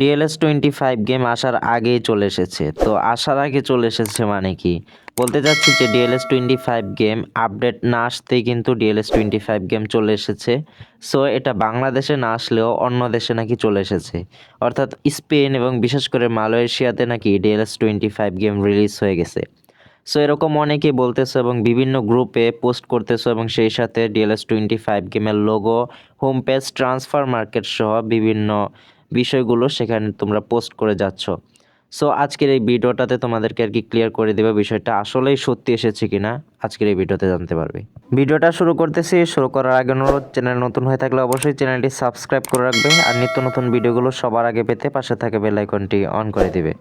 DLS twenty five game আসার আগেই চলে এসেছে। তো আসার আগে চলে এসেছে মানে কি? বলতে চাচ্ছি যে DLS twenty five game update না আসতেই কিন্তু ডিএলএস টোয়েন্টি ফাইভ গেম চলে এসেছে। সো এটা বাংলাদেশে না আসলেও অন্য দেশে নাকি চলে এসেছে। অর্থাৎ স্পেন এবং বিশেষ করে মালয়েশিয়াতে নাকি DLS twenty five game release হয়ে গেছে। সো এরকম অনেকেই বলতেছো এবং বিভিন্ন গ্রুপে পোস্ট করতেছো এবং সেই সাথে ডিএলএস টোয়েন্টি ফাইভ গেমের logo home page transfer market সহ বিভিন্ন বিষয়গুলো সেখানে তোমরা পোস্ট করে যাচ্ছ। সো আজকের এই ভিডিওটাতে তোমাদেরকে আর কি ক্লিয়ার করে দেবে বিষয়টা, আসলেই সত্যি এসেছে কিনা, আজকের এই ভিডিওতে জানতে পারবে। ভিডিওটা শুরু করতেছি, শুরু করার আগে অনুরোধ, চ্যানেল নতুন হয়ে থাকলে অবশ্যই চ্যানেলটি সাবস্ক্রাইব করে রাখবে আর নিত্য নতুন ভিডিওগুলো সবার আগে পেতে পাশে থাকে বেল আইকনটি অন করে দিবে।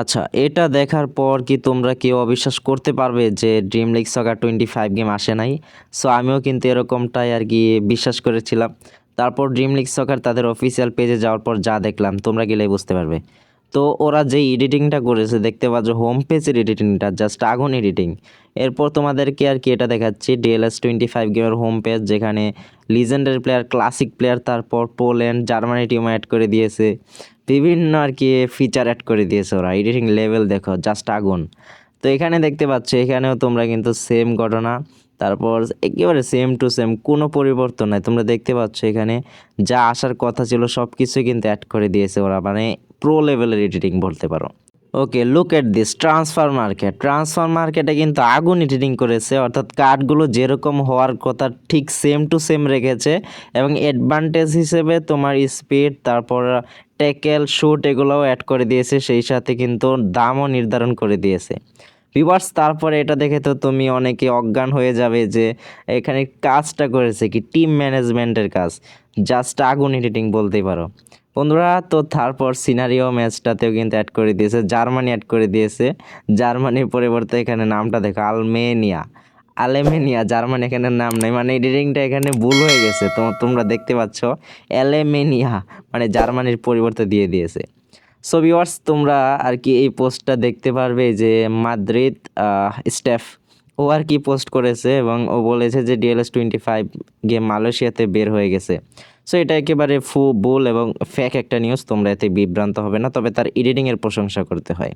আচ্ছা এটা দেখার পর কি তোমরা কেউ অবিশ্বাস করতে পারবে যে dream league soccer twenty five game আসে নাই? সো আমিও কিন্তু এরকমটাই আর কি বিশ্বাস করেছিলাম। তারপর ড্রিম লিগ সকার তাদের অফিসিয়াল পেজে যাওয়ার পর যা দেখলাম, তোমরা গেলেই বুঝতে পারবে। তো ওরা যে এডিটিংটা করেছে, দেখতে পাচ্ছ হোম পেজের এডিটিংটা জাস্ট আগুন এডিটিং এরপর তোমাদেরকে আর কি এটা দেখাচ্ছি ডিএলএস টোয়েন্টি ফাইভ গেমের হোম পেজ যেখানে লিজেন্ডারি প্লেয়ার ক্লাসিক প্লেয়ার তারপর পোল্যান্ড জার্মানি টিম অ্যাড করে দিয়েছে। বিভিন্ন আর কি ফিচার অ্যাড করে দিয়েছে ওরা। এডিটিং লেভেল দেখো জাস্ট আগুন। তো এখানে দেখতে পাচ্ছ, এখানেও তোমরা কিন্তু সেম ঘটনা। তারপর একেবারে সেম টু সেম কোনো পরিবর্তন নাই। তোমরা দেখতে পাচ্ছ এখানে যা আসার কথা ছিল সব কিছু কিন্তু অ্যাড করে দিয়েছে ওরা। মানে প্রো লেভেলের এডিটিং বলতে পারো। Okay look at this transfer market transfer মার্কেটে কিন্তু আগুন এডিটিং করেছে। অর্থাৎ কার্ডগুলো যেরকম হওয়ার কথা, ঠিক সেম টু সেম রেখেছে। এবং অ্যাডভান্টেজ হিসেবে তোমার স্পিড তারপর ট্যাকেল শুট এগুলোও অ্যাড করে দিয়েছে। সেই সাথে কিন্তু দামও নির্ধারণ করে দিয়েছে। ভিভার্স তারপরে এটা দেখে তো তুমি অনেকে অজ্ঞান হয়ে যাবে যে এখানে কাজটা করেছে কি? টিম ম্যানেজমেন্টের কাজ। জাস্ট আগুন এডিটিং বলতেই পারো। বন্ধুরা, তো তারপর সিনারিও ম্যাচটাতেও কিন্তু অ্যাড করে দিয়েছে জার্মানি অ্যাড করে দিয়েছে। জার্মানির পরিবর্তে এখানে নামটা দেখো আলমেনিয়া আলেমেনিয়া জার্মানি এখানে নাম নেই মানে এডিটিংটা এখানে ভুল হয়ে গেছে। তো তোমরা দেখতে পাচ্ছ অ্যালেমেনিয়া মানে জার্মানির পরিবর্তে দিয়ে দিয়েছে। সো ভিওয়ার্স তোমরা আর কি এই পোস্টটা দেখতে পারবে যে মাদ্রিদ স্টেফ, ও আর কি পোস্ট করেছে এবং ও বলেছে যে ডিএলএস টোয়েন্টি ফাইভ গেম মালয়েশিয়াতে বের হয়ে গেছে। সো এটা একেবারে ফু বুল এবং ফ্যাক একটা নিউজ তোমরা এতে বিভ্রান্ত হবে না, তবে তার এডিটিংয়ের প্রশংসা করতে হয়।